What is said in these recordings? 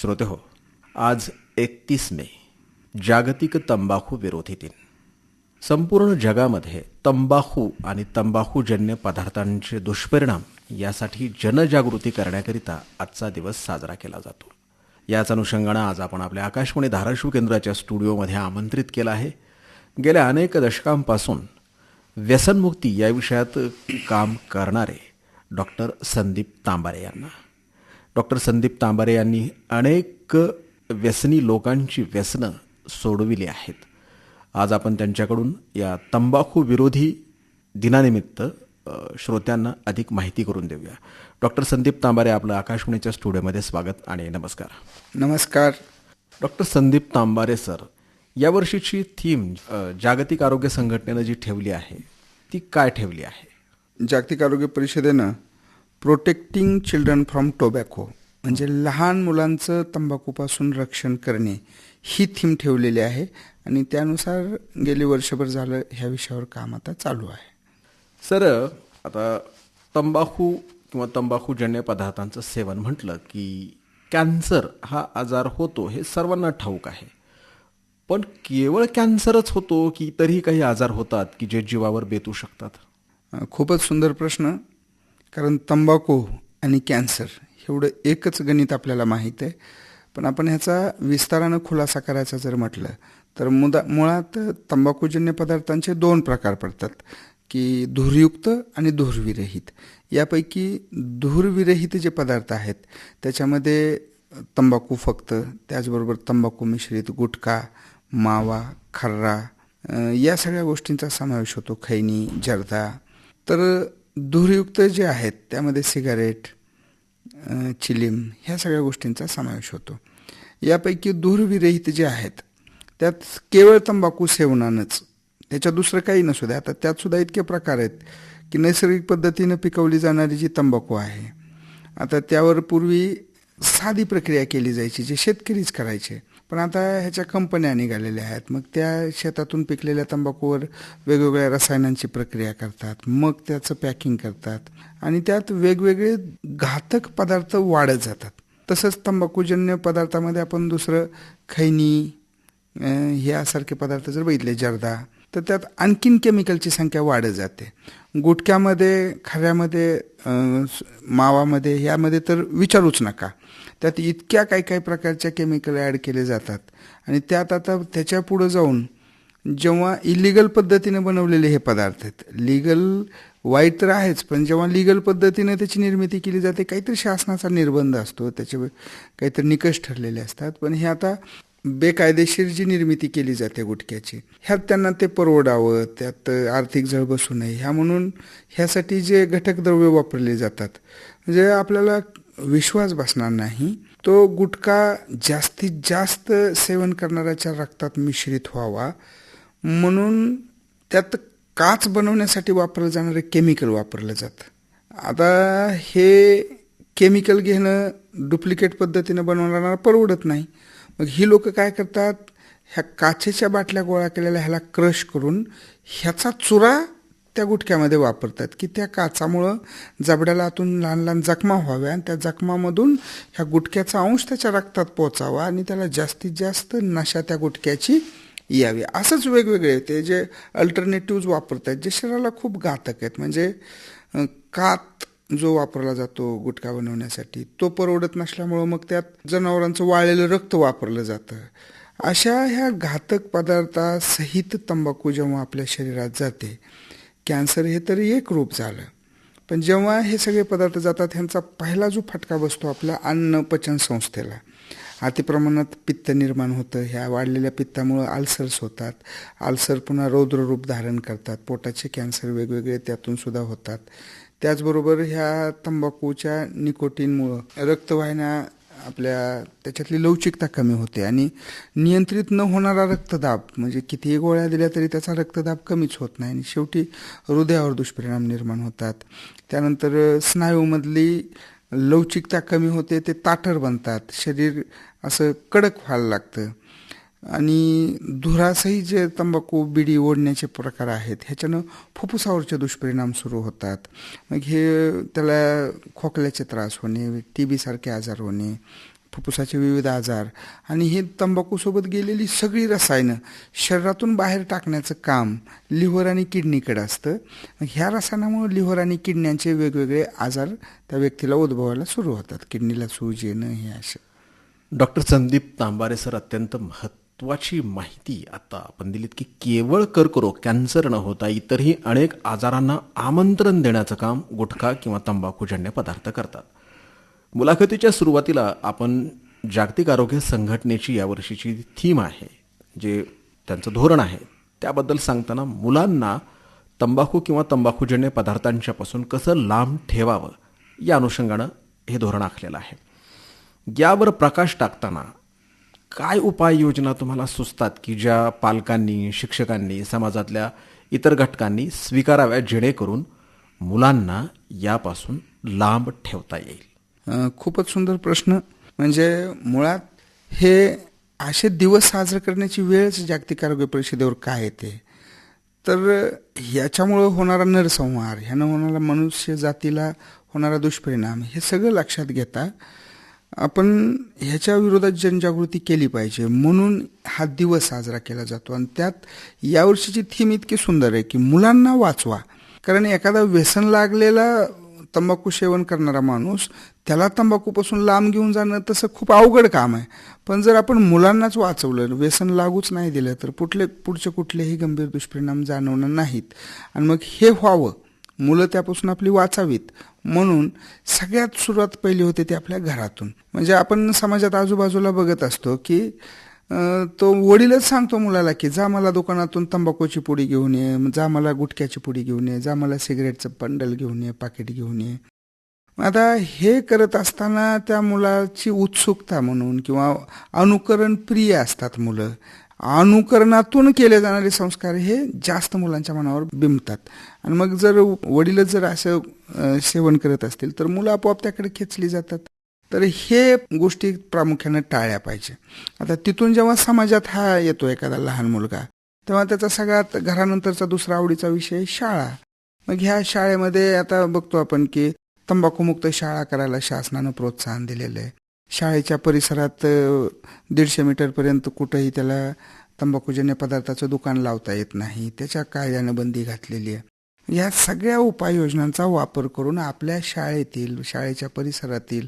श्रोते हो आज एकतीस मे जागतिक तंबाखू विरोधी दिन. संपूर्ण जगामध्ये तंबाखू आणि तंबाखूजन्य पदार्थांचे दुष्परिणाम यासाठी जनजागृती करण्याकरिता आजचा दिवस साजरा केला जातो. याच अनुषंगानं आज आपण आपल्या आकाशवाणी धाराशिव केंद्राच्या स्टुडिओमध्ये आमंत्रित केलं आहे. गेल्या अनेक दशकांपासून व्यसनमुक्ती या विषयात काम करणारे डॉक्टर संदीप तांबारे यांना. डॉक्टर संदीप तांबारे यांनी अनेक व्यसनी लोकांची व्यसनं सोडविली आहेत. आज आपण त्यांच्याकडून या तंबाखू विरोधी दिनानिमित्त श्रोत्यांना अधिक माहिती करून देऊया. डॉक्टर संदीप तांबारे आपलं आकाशवाणीच्या स्टुडिओमध्ये स्वागत आणि नमस्कार. नमस्कार. डॉक्टर संदीप तांबारे सर यावर्षीची थीम जागतिक आरोग्य संघटनेनं जी ठेवली आहे ती काय ठेवली आहे? जागतिक आरोग्य परिषदेनं प्रोटेक्टिंग चिल्ड्रन फ्रॉम टोबॅको म्हणजे लहान मुलांचं तंबाखूपासून रक्षण करणे ही थीम ठेवलेली आहे. आणि त्यानुसार गेले वर्षभर झालं ह्या विषयावर काम आता चालू आहे. सर आता तंबाखू किंवा तंबाखूजन्य पदार्थांचं सेवन म्हटलं की कॅन्सर हा आजार होतो हे सर्वांना ठाऊक आहे. पण केवळ कॅन्सरच होतो की इतरही काही आजार होतात की जे जीवावर बेतू शकतात? खूपच सुंदर प्रश्न. कारण तंबाखू आणि कॅन्सर एवढं एकच गणित आपल्याला माहीत आहे. पण आपण ह्याचा विस्तारानं खुलासा करायचा जर म्हटलं तर मुदा मुळात तंबाखूजन्य पदार्थांचे दोन प्रकार पडतात की धूरयुक्त आणि धूरविरहित. यापैकी धूरविरहित जे पदार्थ आहेत त्याच्यामध्ये तंबाखू फक्त त्याचबरोबर तंबाखू मिश्रित गुटखा मावा खर्रा या सगळ्या गोष्टींचा समावेश होतो खैनी जर्दा. तर धूरयुक्त जे आहेत त्यामध्ये सिगारेट चिलीम ह्या सगळ्या गोष्टींचा समावेश होतो. यापैकी धूरविरहित जे आहेत त्यात केवळ तंबाखू सेवनानंच त्याच्या दुसरं काही नसू द्या आता त्यातसुद्धा इतके प्रकार आहेत की नैसर्गिक पद्धतीनं पिकवली जाणारी जी तंबाखू आहे आता त्यावर पूर्वी साधी प्रक्रिया केली जायची जे शेतकरीच करायचे. पण आता ह्याच्या कंपन्या निघालेल्या आहेत. मग त्या शेतातून पिकलेल्या तंबाखूवर वेगवेगळ्या रसायनांची प्रक्रिया करतात. मग त्याचं पॅकिंग करतात. आणि त्यात वेगवेगळे घातक पदार्थ वाढत जातात. तसंच तंबाखूजन्य पदार्थामध्ये आपण दुसरं खैनी ह्यासारखे पदार्थ जर बघितले जर्दा तर त्यात आणखीन केमिकलची संख्या वाढत जाते. गुटख्यामध्ये खव्यामध्ये मावामध्ये यामध्ये तर विचारूच नका. त्यात इतक्या काही काही प्रकारच्या केमिकल ॲड केले जातात. आणि त्यात आता त्याच्या पुढं जाऊन जेव्हा इलिगल पद्धतीने बनवलेले हे पदार्थ आहेत लिगल वाईट तर आहेच पण जेव्हा लिगल पद्धतीने त्याची निर्मिती केली जाते काहीतरी शासनाचा निर्बंध असतो त्याचे काहीतरी निकष ठरलेले असतात. पण हे आता बेकायदेशीर जी निर्मिती केली जाते गुटख्याची ह्यात त्यांना ते परवडावं त्यात आर्थिक झळ बसू नये ह्या म्हणून ह्यासाठी जे घटक द्रव्य वापरले जातात म्हणजे आपल्याला विश्वास बसणार नाही तो गुटखा जास्तीत जास्त सेवन करणाऱ्याच्या रक्तात मिश्रित व्हावा म्हणून त्यात काच बनवण्यासाठी वापरलं जाणारे केमिकल वापरलं जातं. आता हे केमिकल घेणं डुप्लिकेट पद्धतीनं बनवणारा परवडत नाही. मग ही लोक काय करतात? ह्या काचेच्या बाटल्या गोळा केलेल्या ह्याला क्रश करून ह्याचा चुरा त्या गुटख्यामध्ये वापरतात की त्या काचामुळं जबड्याला आतून लहान लहान जखमा व्हाव्या आणि त्या जखमामधून ह्या गुटख्याचा अंश त्याच्या रक्तात पोचावा आणि त्याला जास्तीत जास्त नशा त्या गुटख्याची यावी. असंच वेगवेगळे ते जे अल्टरनेटिव्ज वापरत आहेत जे शरीराला खूप घातक आहेत. म्हणजे कात जो वापरला जातो गुटखा बनवण्यासाठी तो परवडत नसल्यामुळं मग त्यात जनावरांचं वाळलेलं रक्त वापरलं जातं. अशा ह्या घातक पदार्थासहित तंबाखू जेव्हा आपल्या शरीरात जाते कॅन्सर हे तरी एक रूप झालं. पण जेव्हा हे सगळे पदार्थ जातात ह्यांचा पहिला जो फटका बसतो आपल्या अन्न पचन संस्थेला. अतिप्रमाणात पित्त निर्माण होतं. ह्या वाढलेल्या पित्तामुळं आल्सर्स होतात. आल्सर पुन्हा रौद्र रूप धारण करतात. पोटाचे कॅन्सर वेगवेगळे त्यातून सुद्धा होतात. त्याचबरोबर ह्या तंबाखूच्या निकोटीनमुळं रक्तवाहिन्या आपल्या त्याच्यातली लवचिकता कमी होते आणि नियंत्रित न होणारा रक्तदाब म्हणजे कितीही गोळ्या दिल्या तरी त्याचा रक्तदाब कमीच होत नाही आणि शेवटी हृदयावर दुष्परिणाम निर्माण होतात. त्यानंतर स्नायूमधली लवचिकता कमी होते ते ताठर बनतात शरीर असं कडक व्हायला लागतं. आणि धुरासही जे तंबाखू बिडी ओढण्याचे प्रकार आहेत ह्याच्यानं फुफ्फुसावरचे दुष्परिणाम सुरू होतात. मग हे त्याला खोकल्याचे त्रास होणे टी बीसारखे आजार होणे फुफ्फुसाचे विविध आजार आणि हे तंबाखूसोबत गेलेली सगळी रसायनं शरीरातून बाहेर टाकण्याचं काम लिव्हर आणि किडनीकडे असतं. मग ह्या रसायनामुळे लिव्हर आणि किडण्यांचे वेगवेगळे आजार त्या व्यक्तीला उद्भवायला सुरू होतात. किडनीला सूज येणं हे असे डॉक्टर संदीप तांबारे सर अत्यंत महत्वाची माहिती आता आपण दिलीत की केवळ कर्करोग कॅन्सर न होता इतरही अनेक आजारांना आमंत्रण देण्याचं काम गुटखा किंवा तंबाखूजन्य पदार्थ करतात. मुलाखतीच्या सुरुवातीला आपण जागतिक आरोग्य संघटनेची यावर्षीची थीम आहे जे त्यांचं धोरण आहे. त्याबद्दल सांगताना मुलांना तंबाखू किंवा तंबाखूजन्य पदार्थांच्यापासून कसं लांब ठेवावं या अनुषंगानं हे धोरण आखलेलं आहे. यावर प्रकाश टाकताना काय उपाययोजना तुम्हाला सुचतात की ज्या पालकांनी शिक्षकांनी समाजातल्या इतर घटकांनी स्वीकाराव्या जेणेकरून मुलांना यापासून लांब ठेवता येईल? खूपच सुंदर प्रश्न. म्हणजे मुळात हे असे दिवस साजरे करण्याची वेळच जागतिक आरोग्य परिषदेवर काय येते? तर ह्याच्यामुळं होणारा नरसंहार ह्यानं होणारा मनुष्य जातीला होणारा दुष्परिणाम हे सगळं लक्षात घेता आपण ह्याच्या विरोधात जनजागृती केली पाहिजे. म्हणून हा दिवस साजरा केला जातो. आणि त्यात यावर्षीची थीम इतकी सुंदर आहे की मुलांना वाचवा. कारण एखादा व्यसन लागलेला तंबाखू सेवन करणारा माणूस त्याला तंबाखूपासून लांब घेऊन जाणं तसं खूप अवघड काम आहे. पण जर आपण मुलांनाच वाचवलं व्यसन लागूच नाही दिलं तर कुठले पुढचे कुठलेही गंभीर दुष्परिणाम जाणवणार नाहीत. आणि मग हे व्हावं. मुलं त्यापासून आपली वाचावीत. म्हणून सगळ्यात सुरुवात पहिली होते ती आपल्या घरातून. म्हणजे आपण समाजात आजूबाजूला बघत असतो की तो वडीलच सांगतो मुलाला की जा मला दुकानातून तंबाखूची पुडी घेऊन ये जा मला गुटख्याची पुडी घेऊन ये जा मला सिगरेटचं बंडल घेऊन ये पाकिट घेऊन ये. आता हे करत असताना त्या मुलाची उत्सुकता म्हणून किंवा अनुकरण प्रिय असतात मुलं. अनुकरणातून केले जाणारे संस्कार हे जास्त मुलांच्या मनावर बिंबतात. आणि मग जर वडीलच जर असं सेवन करत असतील तर मुलं आपोआप त्याकडे खेचली जातात. तर हे गोष्टी प्रामुख्याने टाळल्या पाहिजे. आता तिथून जेव्हा समाजात हा येतो एखादा लहान मुलगा तेव्हा त्याचा सगळ्यात घरानंतरचा दुसरा आवडीचा विषय शाळा. मग ह्या शाळेमध्ये आता बघतो आपण की तंबाखूमुक्त शाळा करायला शासनानं प्रोत्साहन दिलेलं आहे. शाळेच्या परिसरात दीडशे मीटरपर्यंत कुठंही त्याला तंबाखूजन्य पदार्थाचं दुकान लावता येत नाही. त्याच्या कायद्यानं बंदी घातलेली आहे. या सगळ्या उपाययोजनांचा वापर करून आपल्या शाळेतील शाळेच्या परिसरातील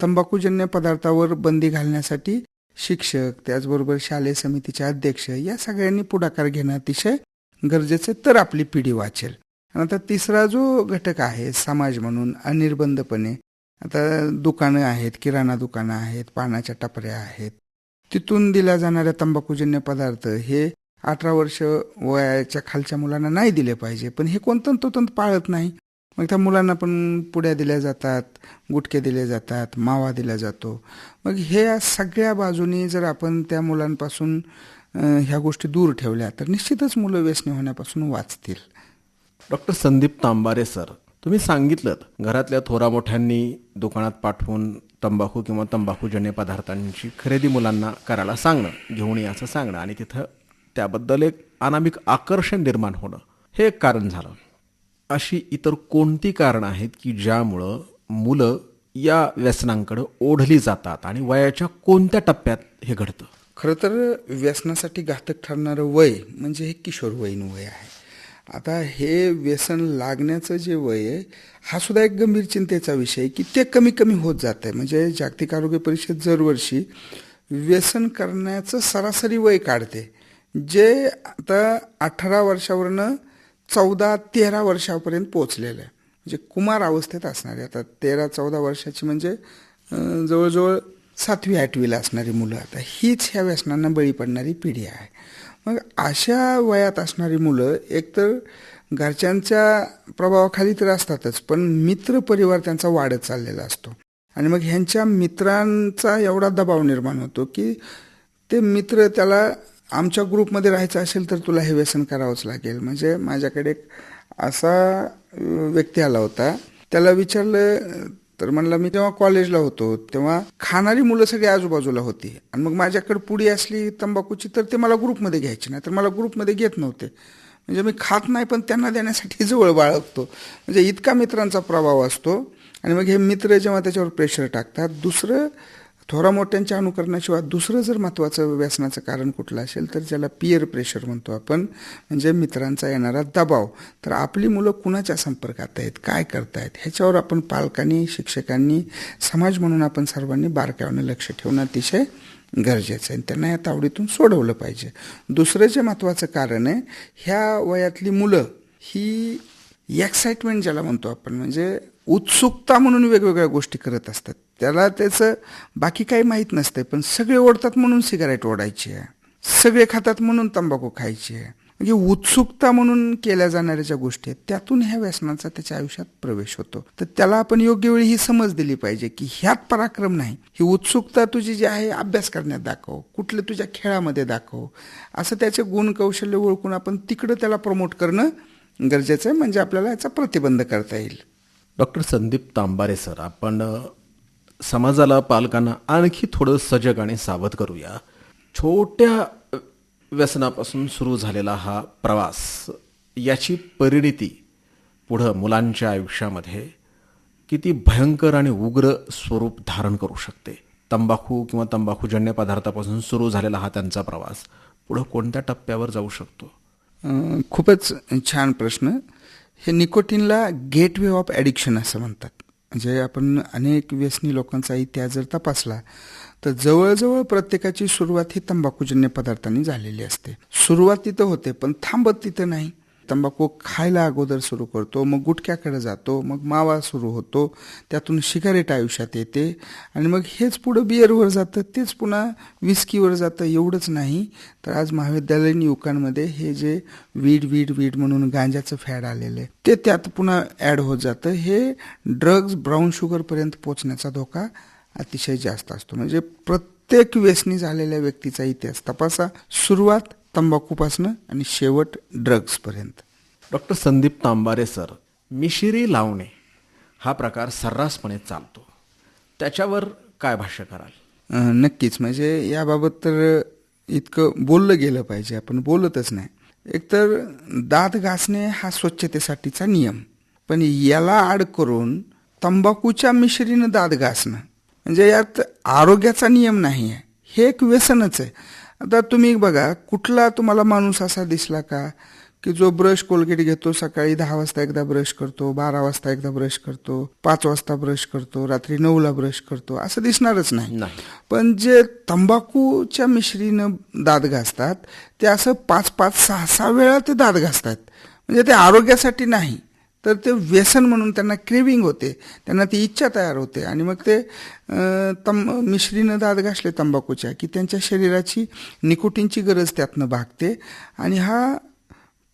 तंबाखूजन्य पदार्थावर बंदी घालण्यासाठी शिक्षक त्याचबरोबर शालेय समितीचे अध्यक्ष या सगळ्यांनी पुढाकार घेणं अतिशय गरजेचं तर आपली पिढी वाचेल. आता तिसरा जो घटक आहे समाज म्हणून अनिर्बंधपणे आता दुकानं आहेत किराणा दुकानं आहेत पानाच्या टपऱ्या आहेत. तिथून दिल्या जाणाऱ्या तंबाखूजन्य पदार्थ हे अठरा वर्ष वयाच्या खालच्या मुलांना नाही दिले पाहिजे. पण हे कोण तंतोतंत पाळत नाही. मग त्या मुलांना पण पुड्या दिल्या जातात गुटखे दिले जातात मावा दिला जातो. मग ह्या सगळ्या बाजूनी जर आपण त्या मुलांपासून ह्या गोष्टी दूर ठेवल्या तर निश्चितच मुलं व्यसनी होण्यापासून वाचतील. डॉक्टर संदीप तांबारे सर तुम्ही सांगितलं घरातल्या थोरा मोठ्यांनी दुकानात पाठवून तंबाखू किंवा तंबाखूजन्य पदार्थांची खरेदी मुलांना करायला सांगणं घेऊन याचं सांगणं आणि तिथं त्याबद्दल एक अनामिक आकर्षण निर्माण होणं हे एक कारण झालं. अशी इतर कोणती कारणं आहेत की ज्यामुळं मुलं या व्यसनांकडे ओढली जातात आणि वयाच्या कोणत्या टप्प्यात हे घडतं? खरं तर व्यसनासाठी घातक ठरणारं वय म्हणजे हे किशोरवयीन वय आहे. आता हे व्यसन लागण्याचं जे वय आहे हा सुद्धा एक गंभीर चिंतेचा विषय आहे की ते कमी कमी होत जात आहे. म्हणजे जागतिक आरोग्य परिषद दरवर्षी व्यसन करण्याचं सरासरी वय काढते जे आता अठरा वर्षावरनं चौदा तेरा वर्षापर्यंत पोचलेलं आहे. म्हणजे कुमार अवस्थेत असणारे आता तेरा चौदा वर्षाची म्हणजे जवळजवळ सातवी आठवीला असणारी मुलं. आता हीच ह्या व्यसनांना बळी पडणारी पिढी आहे. मग अशा वयात असणारी मुलं एकतर घरच्यांच्या प्रभावाखाली तर असतातच पण मित्र परिवार त्यांचा वाढत चाललेला असतो. आणि मग ह्यांच्या मित्रांचा एवढा दबाव निर्माण होतो की ते मित्र त्याला आमच्या ग्रुपमध्ये राहायचं असेल तर तुला हे व्यसन करावंच लागेल. म्हणजे माझ्याकडे एक असा व्यक्ती आला होता. त्याला विचारलं तर म्हणला मी जेव्हा कॉलेजला होतो. तेव्हा खाणारी मुलं सगळी आजूबाजूला होती. आणि मग माझ्याकडे पुडी असली तंबाखूची तर ते मला ग्रुपमध्ये घ्यायचे. नाही तर मला ग्रुपमध्ये घेत नव्हते. म्हणजे मी खात नाही पण त्यांना देण्यासाठी जवळ बाळगतो. म्हणजे इतका मित्रांचा प्रभाव असतो. आणि मग हे मित्र जेव्हा त्याच्यावर प्रेशर टाकतात दुसरं थोरा मोठ्यांच्या अनुकरणाशिवाय दुसरं जर महत्त्वाचं व्यसनाचं कारण कुठलं असेल तर ज्याला पियर प्रेशर म्हणतो आपण म्हणजे मित्रांचा येणारा दबाव. तर आपली मुलं कुणाच्या संपर्कात आहेत काय करतायत ह्याच्यावर आपण पालकांनी शिक्षकांनी समाज म्हणून आपण सर्वांनी बारकाव्यानं लक्ष ठेवणं अतिशय गरजेचं आहे. आणि त्यांना या तावडीतून सोडवलं पाहिजे. दुसरं जे महत्त्वाचं कारण आहे ह्या वयातली मुलं ही एक्साइटमेंट ज्याला म्हणतो आपण म्हणजे उत्सुकता म्हणून वेगवेगळ्या गोष्टी करत असतात. त्याला त्याचं बाकी काही माहीत नसतंय पण सगळे ओढतात म्हणून सिगारेट ओढायची आहे. सगळे खातात म्हणून तंबाखू खायची आहे. म्हणजे उत्सुकता म्हणून केल्या जाणाऱ्या ज्या गोष्टी आहेत त्यातून ह्या व्यसनाचा त्याच्या आयुष्यात प्रवेश होतो. तर त्याला आपण योग्य वेळी ही समज दिली पाहिजे की ह्यात पराक्रम नाही. ही उत्सुकता तुझी जी आहे अभ्यास करण्यात दाखव. कुठलं तुझ्या खेळामध्ये दाखव. असं त्याचे गुण कौशल्य ओळखून आपण तिकडं त्याला प्रमोट करणं गरजेचं आहे म्हणजे आपल्याला याचा प्रतिबंध करता येईल. डॉक्टर संदीप तांबारे सर आपण समाजाला पालकांना आणखी थोडं सजग आणि सावध करूया. छोट्या व्यसनापासून सुरू झालेला हा प्रवास याची परिणिती पुढं मुलांच्या आयुष्यामध्ये किती भयंकर आणि उग्र स्वरूप धारण करू शकते. तंबाखू किंवा तंबाखूजन्य पदार्थापासून सुरू झालेला हा त्यांचा प्रवास. पुढं कोणत्या टप्प्यावर जाऊ शकतो? खूपच छान प्रश्न. हे निकोटीनला गेटवे ऑफ ॲडिक्शन असं म्हणतात. म्हणजे आपण अनेक व्यसनी लोकांचा इतिहास जर तपासला तर जवळजवळ प्रत्येकाची सुरुवात ही तंबाखूजन्य पदार्थांनी झालेली असते. सुरुवात तिथं होते पण थांबत तिथं नाही. तंबाखू खायला अगोदर सुरू करतो मग गुटख्याकडे जातो मग मावा सुरू होतो त्यातून सिगारेट आयुष्यात येते आणि मग हेच पुढं बिअरवर जातं तेच पुन्हा विस्कीवर जातं एवढंच नाही. तर आज महाविद्यालयीन युवकांमध्ये हे जे वीड वीड वीड म्हणून गांजाचं फॅड आलेलं आहे ते त्यात पुन्हा ॲड होत जातं. हे ड्रग्ज ब्राऊन शुगरपर्यंत पोचण्याचा धोका अतिशय जास्त असतो. म्हणजे प्रत्येक व्यसनी झालेल्या व्यक्तीचा इतिहास तपासा. सुरुवात तंबाखूपासनं आणि शेवट ड्रग्जपर्यंत डॉक्टर संदीप तांबारे सर मिशिरी लावणे हा प्रकार सर्रासपणे चालतो. त्याच्यावर काय भाष्य कराल? नक्कीच. म्हणजे याबाबत तर इतकं बोललं गेलं पाहिजे. आपण बोलतच नाही. एकतर दात घासणे हा स्वच्छतेसाठीचा नियम. पण याला आड करून तंबाखूच्या मिश्रीनं दात घासणं. म्हणजे यात आरोग्याचा नियम नाही आहे हे एक व्यसनच आहे. आता तुम्ही बघा कुठला तुम्हाला माणूस असा दिसला का की जो ब्रश कोलगेट घेतो सकाळी दहा वाजता एकदा ब्रश करतो बारा वाजता एकदा ब्रश करतो पाच वाजता ब्रश करतो रात्री नऊला ब्रश करतो असं दिसणारच नाही. पण जे तंबाखूच्या मिश्रीनं दात घासतात ते असं पाच पाच सहा सहा वेळा ते दात घासतात. म्हणजे ते आरोग्यासाठी नाही. तर ते व्यसन म्हणून त्यांना क्रेविंग होते. त्यांना ती इच्छा तयार होते. आणि मग ते तम मिश्रीनं दात घासले तंबाखूच्या की त्यांच्या शरीराची निकोटीनची गरज त्यातनं भागते. आणि हा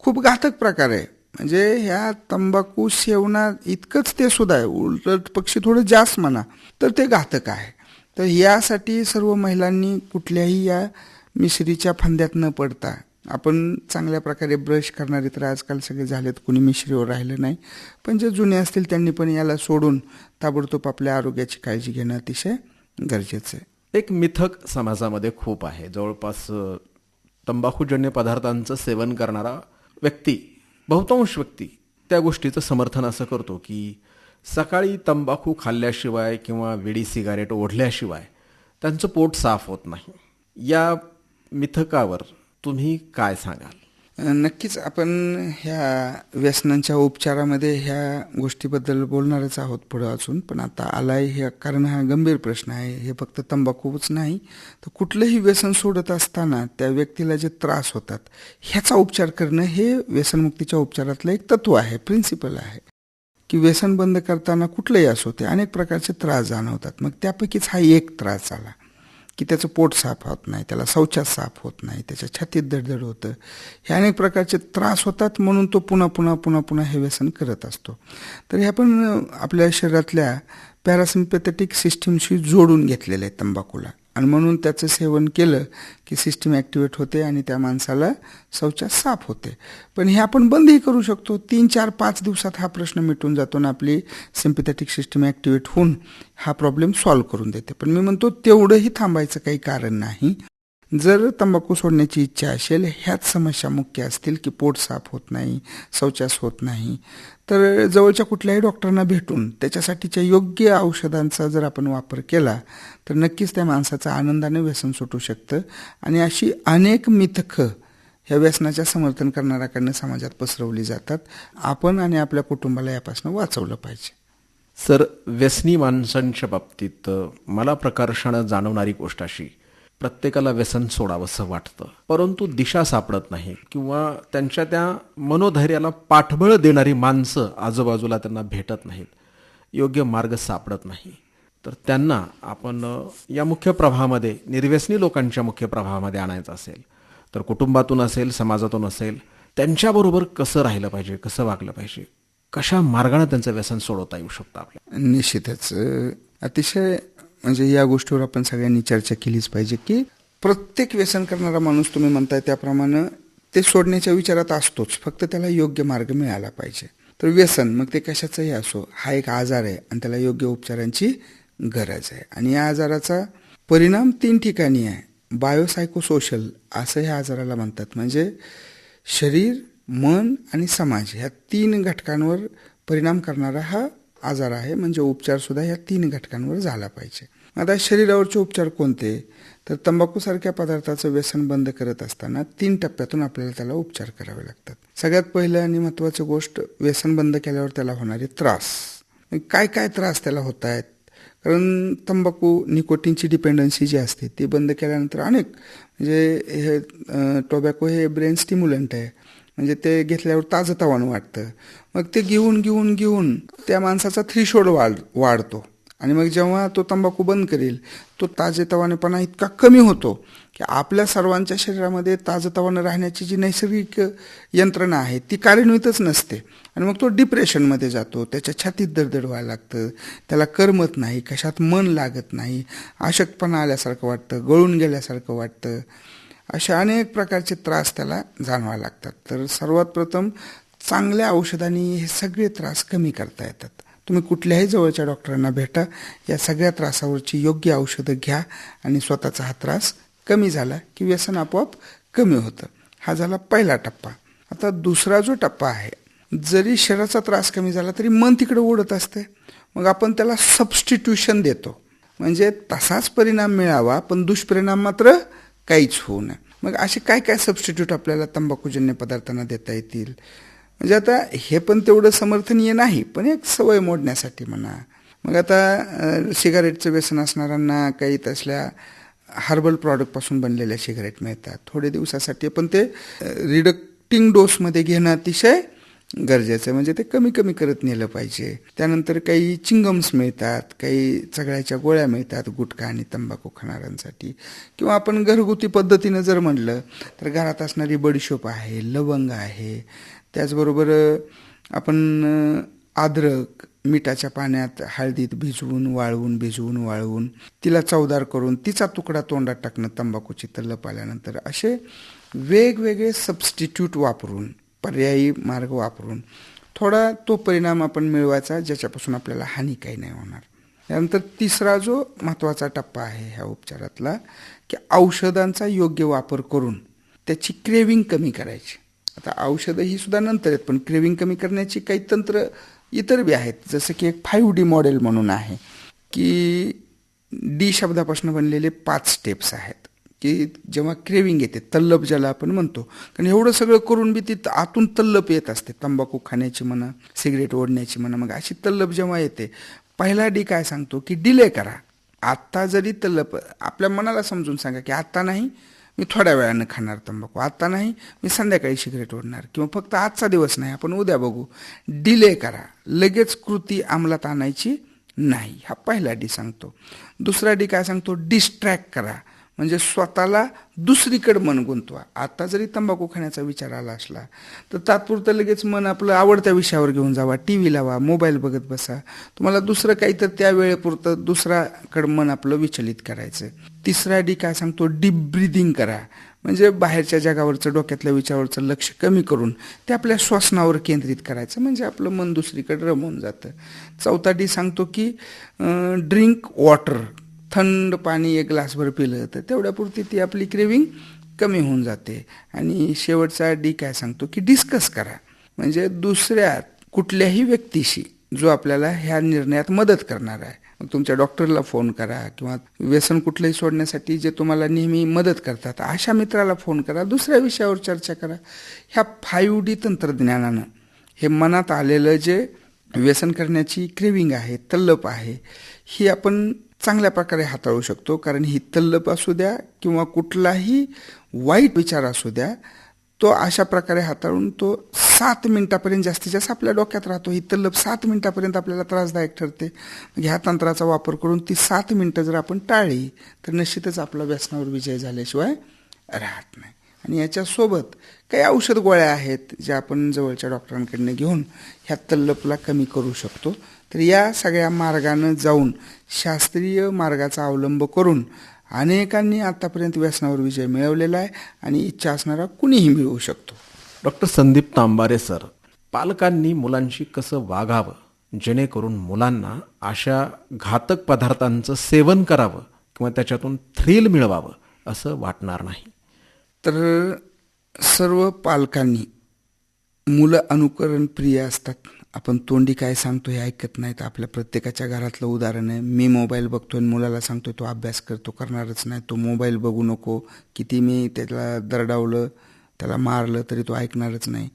खूप घातक प्रकार आहे. म्हणजे ह्या तंबाखू सेवनात इतकंच ते सुद्धा आहे. उलट पक्षी थोडं जास्त म्हणा तर ते घातक आहे. तर यासाठी सर्व महिलांनी कुठल्याही या मिश्रीच्या फंद्यात न पडता आपण चांगल्या प्रकारे ब्रश करणारे तर आजकाल सगळे झालेत कुणी मिश्रीवर राहिलं नाही. पण जे जुने असतील त्यांनी पण याला सोडून ताबडतोब आपल्या आरोग्याची काळजी घेणं अतिशय गरजेचं आहे. एक मिथक समाजामध्ये खूप आहे. जवळपास तंबाखूजन्य पदार्थांचं सेवन करणारा व्यक्ती बहुतांश व्यक्ती त्या गोष्टीचं समर्थन असं करतो की सकाळी तंबाखू खाल्ल्याशिवाय किंवा विडी सिगारेट ओढल्याशिवाय त्यांचं पोट साफ होत नाही. या मिथकावर तुम्ही काय सांगाल? नक्कीच आपण ह्या व्यसनांच्या उपचारामध्ये ह्या गोष्टीबद्दल बोलणारच आहोत पुढं अजून पण आता आलाय हे कारण हा गंभीर प्रश्न आहे हे फक्त तंबाखूच नाही. तर कुठलंही व्यसन सोडत असताना त्या व्यक्तीला जे त्रास होतात ह्याचा उपचार करणं हे व्यसनमुक्तीच्या उपचारातलं एक तत्व आहे प्रिन्सिपल आहे. की व्यसन बंद करताना कुठलंही असो ते अनेक प्रकारचे त्रास जाणवतात. मग त्यापैकीच हा एक त्रास झाला. की त्याचं पोट साफ होत नाही त्याला शौचात साफ होत नाही त्याच्या छातीत दडदड होतं. हे अनेक प्रकारचे त्रास होतात म्हणून तो पुन्हा पुन्हा पुन्हा पुन्हा हे व्यसन करत असतो. तर हे आपण आपल्या शरीरातल्या पॅरासिम्पॅथेटिक सिस्टीमशी जोडून घेतलेलं आहे तंबाखूला. आणि म्हणून त्याचं सेवन केलं की सिस्टीम ॲक्टिवेट होते आणि त्या माणसाला शौचास साफ होते. पण हे आपण बंदही करू शकतो. तीन चार पाच दिवसात हा प्रश्न मिटून जातो आणि आपली सिम्पॅथेटिक सिस्टीम ॲक्टिवेट होऊन हा प्रॉब्लेम सॉल्व्ह करून देते. पण मी म्हणतो तेवढंही थांबायचं काही कारण नाही. जर तंबाखू सोडण्याची इच्छा असेल ह्याच समस्या मुख्य असतील की पोट साफ होत नाही शौचास होत नाही. तर जवळच्या कुठल्याही डॉक्टरांना भेटून त्याच्यासाठीच्या योग्य औषधांचा जर आपण वापर केला तर नक्कीच त्या माणसाचं आनंदाने व्यसन सुटू शकतं. आणि अशी अनेक मिथकं ह्या व्यसनाच्या समर्थन करणाऱ्याकडनं समाजात पसरवली जातात. आपण आणि आपल्या कुटुंबाला यापासून वाचवलं पाहिजे. सर व्यसनी माणसांच्या बाबतीत मला प्रकर्षानं जाणवणारी गोष्ट अशी प्रत्येकाला व्यसन सोडावंसं वाटतं. परंतु दिशा सापडत नाही किंवा त्यांच्या त्या मनोधैर्याला पाठबळ देणारी माणसं आजूबाजूला त्यांना भेटत नाहीत. योग्य मार्ग सापडत नाही. तर त्यांना आपण या मुख्य प्रवाहामध्ये निर्व्यसनी लोकांच्या मुख्य प्रवाहामध्ये आणायचं असेल तर कुटुंबातून असेल समाजातून असेल त्यांच्याबरोबर कसं राहिलं पाहिजे कसं वागलं पाहिजे कशा मार्गाने त्यांचं व्यसन सोडवता येऊ शकतं आपल्याला निश्चितच. अतिशय म्हणजे या गोष्टीवर आपण सगळ्यांनी चर्चा केलीच पाहिजे की प्रत्येक व्यसन करणारा माणूस तुम्ही म्हणताय त्याप्रमाणे ते सोडण्याच्या विचारात असतोच. फक्त त्याला योग्य मार्ग मिळाला पाहिजे. तर व्यसन मग ते कशाचंही असो हा एक आजार आहे आणि त्याला योग्य उपचारांची गरज आहे. आणि या आजाराचा परिणाम तीन ठिकाणी आहे. बायोसायकोसोशल असं ह्या आजाराला म्हणतात. म्हणजे शरीर मन आणि समाज ह्या तीन घटकांवर परिणाम करणारा हा आजार आहे. म्हणजे उपचारसुद्धा ह्या तीन घटकांवर झाला पाहिजे. आता शरीरावरचे उपचार कोणते? तर तंबाखूसारख्या पदार्थाचं व्यसन बंद करत असताना तीन टप्प्यातून आपल्याला त्याला उपचार करावे लागतात. सगळ्यात पहिलं आणि महत्त्वाची गोष्ट व्यसन बंद केल्यावर त्याला होणारे त्रास. म्हणजे काय काय त्रास त्याला होत आहेत कारण तंबाखू निकोटीनची डिपेंडन्सी जी असते ती बंद केल्यानंतर अनेक म्हणजे हे टोबॅको हे ब्रेन स्टिम्युलंट आहे. म्हणजे ते घेतल्यावर ताजं वाटतं. मग ते घेऊन घेऊन घेऊन त्या माणसाचा थ्रीशोड वाढ वाढतो. आणि मग जेव्हा तो तंबाखू बंद करेल तो ताजेतवानेपणा इतका कमी होतो की आपल्या सर्वांच्या शरीरामध्ये ताजतवानं राहण्याची जी नैसर्गिक यंत्रणा आहे ती कार्यान्वितच नसते. आणि मग तो डिप्रेशनमध्ये जातो त्याच्या छातीत दडदड व्हायला लागतं त्याला करमत नाही कशात मन लागत नाही अशक्तपणा आल्यासारखं वाटतं गळून गेल्यासारखं वाटतं अशा अनेक प्रकारचे त्रास त्याला जाणवायला लागतात. तर सर्वात प्रथम चांगल्या औषधांनी हे सगळे त्रास कमी करता येतात. तुम्ही कुठल्याही जवळच्या डॉक्टरांना भेटा. या सगळ्या त्रासावरची योग्य औषधं घ्या आणि स्वतःचा हा त्रास कमी झाला की व्यसन आपोआप कमी होतं. हा झाला पहिला टप्पा. आता दुसरा जो टप्पा आहे जरी शरीराचा त्रास कमी झाला तरी मन तिकडे ओढत असते. मग आपण त्याला सबस्टिट्यूशन देतो. म्हणजे तसाच परिणाम मिळावा पण दुष्परिणाम मात्र काहीच होऊ नये. मग असे काय काय सबस्टिट्यूट आपल्याला तंबाखूजन्य पदार्थांना देता येतील? म्हणजे आता हे पण तेवढं समर्थनीय नाही पण एक सवय मोडण्यासाठी म्हणा. मग आता सिगारेटचं व्यसन असणाऱ्यांना काही तसल्या हर्बल प्रॉडक्टपासून बनलेल्या सिगारेट मिळतात. थोडे दिवसासाठी पण ते रिडक्टिंग डोसमध्ये घेणं अतिशय गरजेचं म्हणजे ते कमी कमी करत नेलं पाहिजे. त्यानंतर काही चिंगम्स मिळतात काही चगळ्याच्या गोळ्या मिळतात गुटखा आणि तंबाखू खाणाऱ्यांसाठी. किंवा आपण घरगुती पद्धतीनं जर म्हणलं तर घरात असणारी बडीशोप आहे लवंग आहे त्याचबरोबर आपण अद्रक मिठाच्या पाण्यात हळदीत भिजवून वाळवून भिजवून वाळवून तिला चवदार करून तिचा तुकडा तोंडात टाकणं तंबाखूची तल्लप आल्यानंतर असे वेगवेगळे सबस्टिट्यूट वापरून पर्यायी मार्ग वापरून थोडा तो परिणाम आपण मिळवायचा ज्याच्यापासून आपल्याला हानी काही नाही होणार. त्यानंतर तिसरा जो महत्त्वाचा टप्पा आहे ह्या उपचारातला की औषधांचा योग्य वापर करून त्याची क्रेविंग कमी करायची. आता औषधं ही सुद्धा नंतर आहेत पण क्रेविंग कमी करण्याची काही तंत्र इतर बी आहेत. जसं की एक फाईव्ह डी मॉडेल म्हणून आहे की डी शब्दापासून बनलेले पाच स्टेप्स आहेत की जेव्हा क्रेविंग येते तल्लप ज्याला आपण म्हणतो कारण एवढं सगळं करून बी ती आतून तल्लप येत असते. तंबाखू खाण्याची म्हणा सिगरेट ओढण्याची म्हणा मग अशी तल्लप जेव्हा येते पहिला डी काय सांगतो की डिले करा. आत्ता जरी तल्लप आपल्या मनाला समजून सांगा की आत्ता नाही मी थोड्या वेळानं खाणार तंबाखू. आत्ता नाही मी संध्याकाळी सिगरेट ओढणार. किंवा फक्त आजचा दिवस नाही आपण उद्या बघू. डिले करा. लगेच कृती अंमलात आणायची नाही. हा पहिला डी सांगतो. दुसरा डी काय सांगतो? डिस्ट्रॅक्ट करा. म्हणजे स्वतःला दुसरीकडे मन गुंतवा. आता जरी तंबाखू खाण्याचा विचार आला असला तर तात्पुरतं लगेच मन आपलं आवडत्या विषयावर घेऊन जावा. टी व्ही लावा मोबाईल बघत बसा. तुम्हाला दुसरं काही तर त्या वेळेपुरतं दुसराकडं मन आपलं विचलित करायचं. तिसरा डी काय सांगतो? डीप ब्रिदिंग करा. म्हणजे बाहेरच्या जगावरचं डोक्यातल्या विचारावरचं लक्ष कमी करून ते आपल्या श्वसनावर केंद्रित करायचं. म्हणजे आपलं मन दुसरीकडे रमवून जातं. चौथा डी सांगतो की ड्रिंक वॉटर थंड पाणी एक ग्लासभर पिलं तर तेवढ्यापुरती ती आपली क्रेविंग कमी होऊन जाते. आणि शेवटचा डी काय सांगतो की डिस्कस करा. म्हणजे दुसऱ्या कुठल्याही व्यक्तीशी जो आपल्याला ह्या निर्णयात मदत करणार आहे. मग तुमच्या डॉक्टरला फोन करा किंवा व्यसन कुठलंही सोडण्यासाठी जे तुम्हाला नेहमी मदत करतात अशा मित्राला फोन करा. दुसऱ्या विषयावर चर्चा करा. ह्या फाईव्ह डी तंत्रज्ञानानं हे मनात आलेलं जे व्यसन करण्याची क्रेविंग आहे तल्लप आहे ही आपण चांगल्या प्रकारे हाताळू शकतो. कारण ही तल्लप असू द्या किंवा कुठलाही वाईट विचार असू द्या तो अशा प्रकारे हाताळून तो सात मिनिटापर्यंत जास्तीत जास्त आपल्या डोक्यात राहतो. ही तल्लप सात मिनिटापर्यंत आपल्याला त्रासदायक ठरते. म्हणजे ह्या तंत्राचा वापर करून ती सात मिनिटं जर आपण टाळली तर निश्चितच आपला व्यसनावर विजय झाल्याशिवाय राहत नाही. आणि याच्यासोबत काही औषध गोळ्या आहेत ज्या आपण जवळच्या डॉक्टरांकडनं घेऊन ह्या तल्लपला कमी करू शकतो. तर या सगळ्या मार्गानं जाऊन शास्त्रीय मार्गाचा अवलंब करून अनेकांनी आतापर्यंत व्यसनावर विजय मिळवलेला आहे आणि इच्छा असणारा कुणीही मिळवू शकतो. डॉक्टर संदीप तांबारे सर पालकांनी मुलांशी कसं वागावं? जेणेकरून मुलांना अशा घातक पदार्थांचं सेवन करावं किंवा त्याच्यातून थ्रिल मिळवावं असं वाटणार नाही. तर सर्व पालकांनी मुलं अनुकरण प्रिय असतात. आपण तोंडी काय सांगतो हे ऐकत नाहीत. आपल्या प्रत्येकाच्या घरातलं उदाहरण आहे. मी मोबाईल बघतोय आणि मुलाला सांगतोय तो अभ्यास करतो करणारच नाही. तो मोबाईल बघू नको. किती मी त्याला दरडावलं. त्याला मारलं तरी तो ऐकणारच नाही.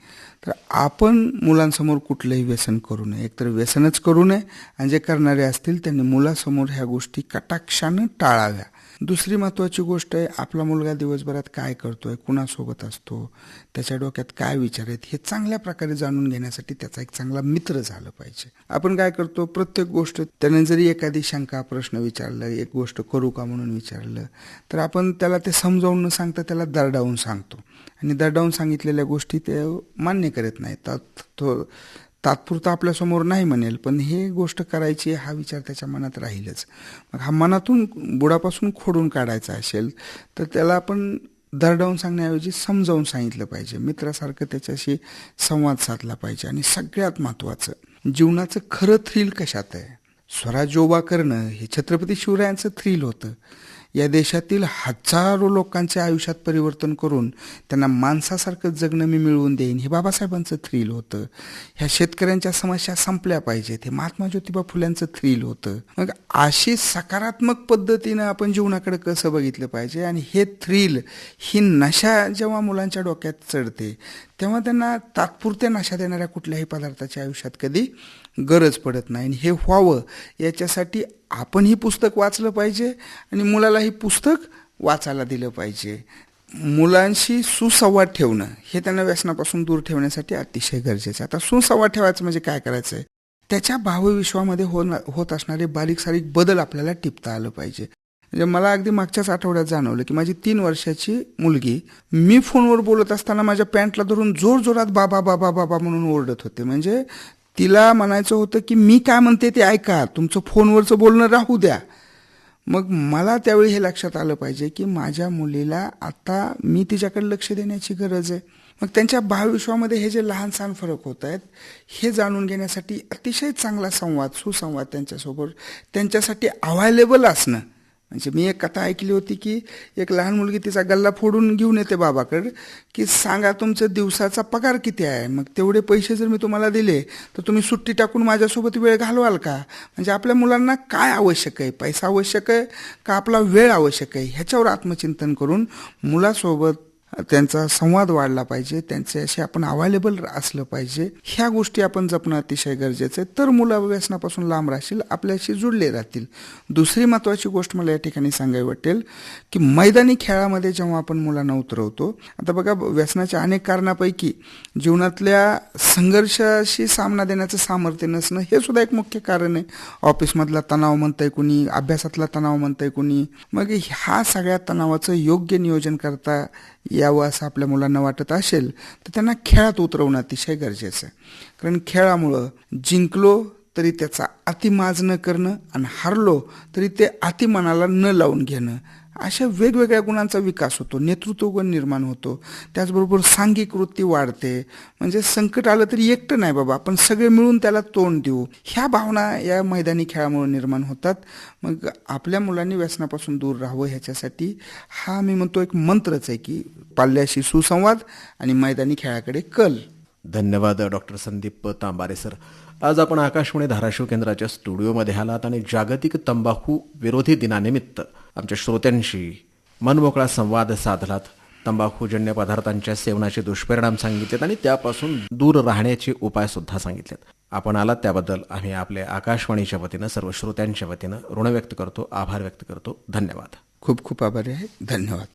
तर आपण मुलांसमोर कुठलंही व्यसन करू नये. एकतर व्यसनच करू नये आणि जे करणारे असतील त्यांनी मुलासमोर ह्या गोष्टी कटाक्षानं टाळाव्या. दुसरी महत्त्वाची गोष्ट आहे आपला मुलगा दिवसभरात काय करतोय कुणासोबत असतो त्याच्या डोक्यात काय विचार आहेत हे चांगल्या प्रकारे जाणून घेण्यासाठी त्याचा एक चांगला मित्र झालं पाहिजे. आपण काय करतो प्रत्येक गोष्ट त्याने जरी एखादी शंका प्रश्न विचारला एक गोष्ट करू का म्हणून विचारलं तर आपण त्याला ते समजावून न सांगता त्याला दरडावून सांगतो. आणि दरडावून सांगितलेल्या गोष्टी ते मान्य करत नाहीत. तो तात्पुरता आपल्यासमोर नाही म्हणेल पण हे गोष्ट करायची हा विचार त्याच्या मनात राहीलच. मग हा मनातून बुडापासून खोडून काढायचा असेल तर त्याला आपण दरडावून सांगण्याऐवजी समजावून सांगितलं पाहिजे. मित्रासारखं त्याच्याशी संवाद साधला पाहिजे. आणि सगळ्यात महत्त्वाचं जीवनाचं खरं थ्रिल कशात आहे? स्वराज्योबा करणं हे छत्रपती शिवरायांचं थ्रिल होतं. या देशातील हजारो लोकांच्या आयुष्यात परिवर्तन करून त्यांना माणसासारखं जगणं मी मिळवून देईन. हे बाबासाहेबांचं थ्रिल होतं. ह्या शेतकऱ्यांच्या समस्या संपल्या पाहिजेत. हे महात्मा ज्योतिबा फुल्यांचं थ्रिल होतं. मग अशी सकारात्मक पद्धतीनं आपण जीवनाकडे कसं बघितलं पाहिजे? आणि हे थ्रिल ही नशा जेव्हा मुलांच्या डोक्यात चढते तेव्हा त्यांना तात्पुरत्या नशा देणाऱ्या कुठल्याही पदार्थाच्या आयुष्यात कधी गरज पडत नाही. आणि हे व्हावं याच्यासाठी आपण ही पुस्तक वाचलं पाहिजे आणि मुलाला ही पुस्तक वाचायला दिलं पाहिजे. मुलांशी सुसंवाद ठेवणं हे त्यांना व्यसनापासून दूर ठेवण्यासाठी अतिशय गरजेचं आहे. आता सुसंवाद ठेवायचं म्हणजे काय करायचं आहे? त्याच्या भावविश्वामध्ये हो होत असणारे बारीक सारीक बदल आपल्याला टिपता आलं पाहिजे. म्हणजे मला अगदी मागच्याच आठवड्यात जाणवलं की माझी तीन वर्षाची मुलगी मी फोनवर बोलत असताना माझ्या पॅन्टला धरून जोर जोरात बाबा बाबा बाबा म्हणून ओरडत होते. म्हणजे तिला म्हणायचं होतं की मी काय म्हणते ते ऐका तुमचं फोनवरचं बोलणं राहू द्या. मग मला त्यावेळी हे लक्षात आलं पाहिजे की माझ्या मुलीला आता मी तिच्याकडे लक्ष देण्याची गरज आहे. मग त्यांच्या भावविश्वामध्ये हे जे लहान सहान फरक होत आहेत हे जाणून घेण्यासाठी अतिशय चांगला संवाद सुसंवाद त्यांच्यासोबत त्यांच्यासाठी अवायलेबल असणं. म्हणजे मी एक कथा ऐकली होती की एक लहान मुलगी तिचा गल्ला फोडून घेऊन येते बाबाकडे की सांगा तुमचं दिवसाचा पगार किती आहे? मग तेवढे पैसे जर मी तुम्हाला दिले तर तुम्ही सुट्टी टाकून माझ्यासोबत वेळ घालवाल का? म्हणजे आपल्या मुलांना काय आवश्यक आहे? पैसा आवश्यक आहे का आपला वेळ आवश्यक आहे? ह्याच्यावर आत्मचिंतन करून मुलासोबत त्यांचा संवाद वाढला पाहिजे त्यांच्याशी आपण अवेलेबल असलं पाहिजे. ह्या गोष्टी आपण जपणं अतिशय गरजेचं आहे. तर मुलं व्यसनापासून लांब राहतील आपल्याशी जुडले राहतील. दुसरी महत्त्वाची गोष्ट मला या ठिकाणी सांगावी वाटेल की मैदानी खेळामध्ये जेव्हा आपण मुलांना उतरवतो आता बघा व्यसनाच्या अनेक कारणापैकी जीवनातल्या संघर्षाशी सामना देण्याचं सामर्थ्य नसणं हे सुद्धा एक मुख्य कारण आहे. ऑफिसमधला तणाव म्हणताय कुणी अभ्यासातला तणाव म्हणताय कुणी. मग ह्या सगळ्या तणावाचं योग्य नियोजन करता यावं असं आपल्या मुलांना वाटत असेल तर त्यांना खेळात उतरवणं अतिशय गरजेचं आहे. कारण खेळामुळं जिंकलो तरी त्याचा अतिमाज न करणं आणि हारलो तरी ते अतिमनाला न लावून घेणं अशा वेगवेगळ्या गुणांचा विकास होतो नेतृत्वगुण निर्माण होतो त्याचबरोबर सांघिक वृत्ती वाढते. म्हणजे संकट आलं तरी एकटं नाही बाबा आपण सगळे मिळून त्याला तोंड देऊ. ह्या भावना या मैदानी खेळामुळे निर्माण होतात. मग आपल्या मुलांनी व्यसनापासून दूर राहावं ह्याच्यासाठी हा मी म्हणतो एक मंत्रच आहे की पाल्याशी सुसंवाद आणि मैदानी खेळाकडे कल. धन्यवाद डॉक्टर संदीप तांबारे सर. आज आपण आकाशवाणी धाराशिव केंद्राच्या स्टुडिओमध्ये आलात आणि जागतिक तंबाखू विरोधी दिनानिमित्त आमच्या श्रोत्यांशी मनमोकळा संवाद साधलात. तंबाखूजन्य पदार्थांच्या सेवनाचे दुष्परिणाम सांगितलेत आणि त्यापासून दूर राहण्याचे उपाय सुद्धा सांगितलेत. आपण आलात त्याबद्दल आम्ही आपल्या आकाशवाणीच्या वतीनं सर्व श्रोत्यांच्या वतीनं ऋण व्यक्त करतो आभार व्यक्त करतो. धन्यवाद. खूप खूप आभारी आहे. धन्यवाद.